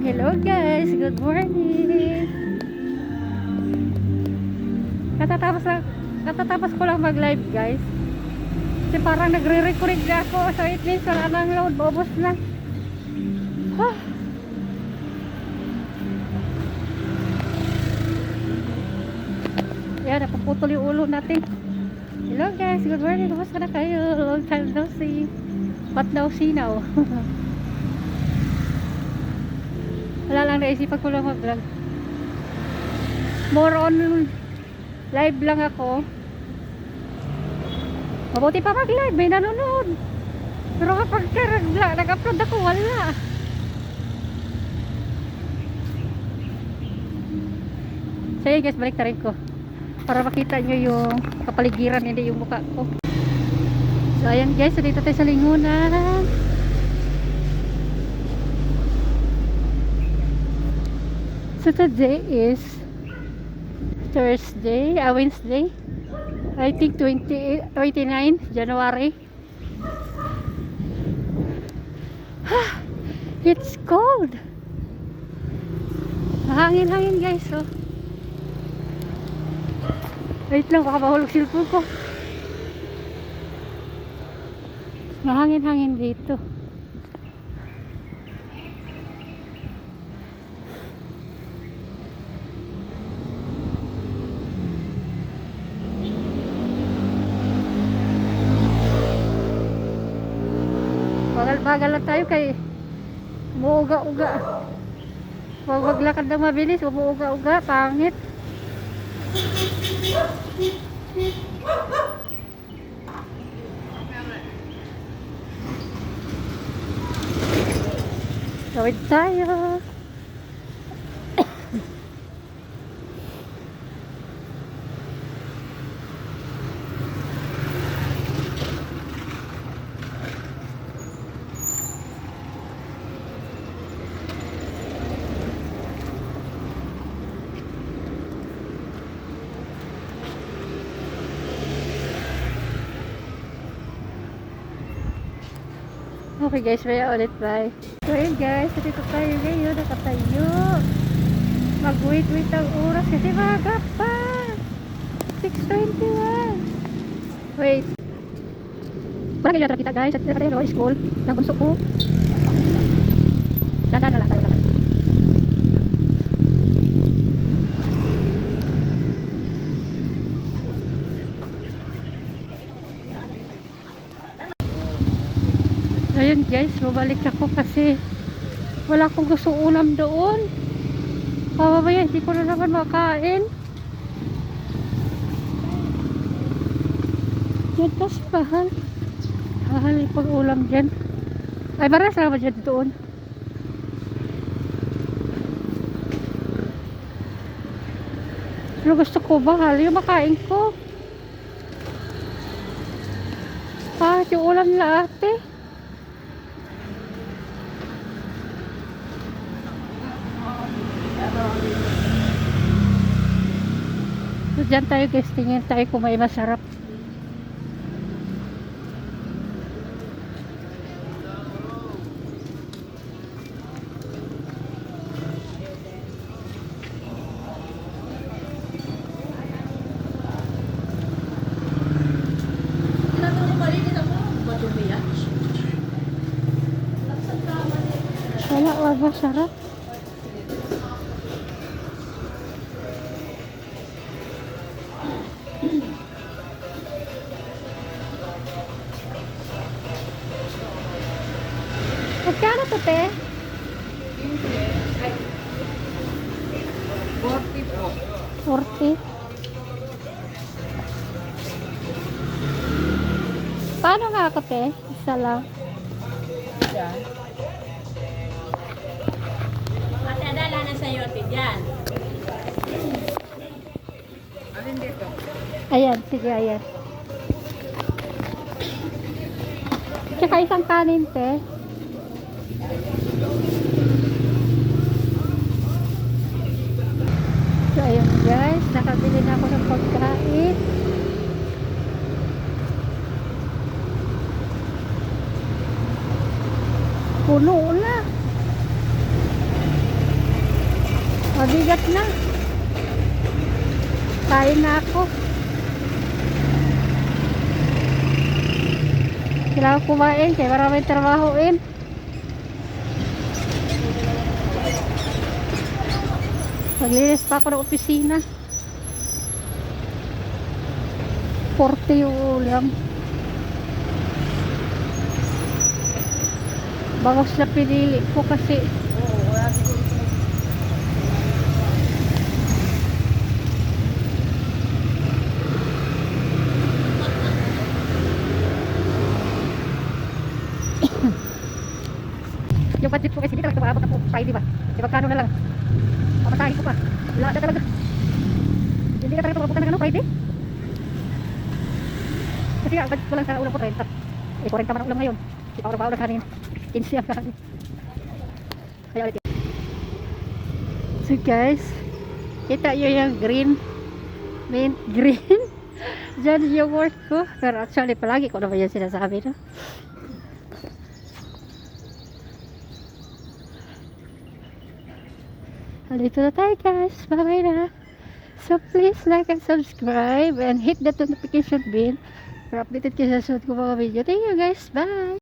Hello guys, good morning. Katatapos lang, katatapos ko lang mag-live guys. Kasi parang nagre-record na ako. So it means wala nang load, bobos na. Huh. Yan, napuputol yung ulo natin. Hello guys, good morning. Kumusta na kayo? Long time no see. But now see now. Wala lang naisipan ko lang mag-vlog. More on live lang ako. Mabuti pa mag-live, may nanonood. Pero kapag ka nag- nag-upload ako, wala. So yun guys, balik na rin ko. Para makita nyo yung kapaligiran, hindi yung mukha ko. So ayan guys, dito tayo sa lingunan. So today is Thursday, uh, Wednesday. I think 20, 29 January. It's cold. Hangin-hangin guys, oh. Wait lang, baka mahulog cellphone ko. Mahangin-hangin dito. Bagal-bagal lang tayo kay umuuga-uga. Huwag maglakad ng mabilis, umuuga-uga, pangit. Tawid tayo. Okay guys, maya ulit bye. So yun guys, dito tayo ngayon, nakatayo. Mag-wait wait ang oras kasi maga pa. 6.21. Wait. Parang ganyan kita guys, at nakatayo ako school ng bunso ko. Dandan na lang tayo. dandan. Ayun guys, babalik ako kasi wala akong gusto ulam doon. Pababaya, hindi ko na naman makain. Yan tas mahal. Mahal pag ulam dyan. Ay, maras na naman dyan doon. Pero gusto ko mahal yung makain ko. Ah, yung ulam nila ate. Dyan tayo guys, tingin tayo kung may masarap. Wala, wala masarap. Te? 40 po. 40. Paano nga ako, te? Isa lang. Yan. Ate Adala na sa'yo, ate, dyan. Alin dito? Ayan, sige, ayan. Tsaka isang kanin, te. So, ayun guys, nakabili na ako ng pagkain. Puno na. Mabigat na. Kain na ako. Kailangan kumain kaya maraming trabahoin. Maglinis pa ako ng opisina. 40 yung ulam. Bangos na pinili ko kasi Oo, wala siguro. yung budget ko kasi hindi talaga maabot ako Friday ba? Di magkano na lang? Pamatahin ko pa. Wala na talaga. Hindi ka talaga tumabutan ng ano Friday? Kasi budget ko lang sa ulam ko 30. Eh 40 man ang ulam ngayon. Di pa ako nagbaon ng kanin. 15 ang kanin. Kaya ulit. So guys, kita nyo yung green mint green. Diyan yung work ko. Pero actually palagi ko naman yung sinasabi no. Dito na tayo guys. Bye-bye na. So please like and subscribe and hit the notification bell para updated kayo sa susunod ko mga video. Thank you guys. Bye!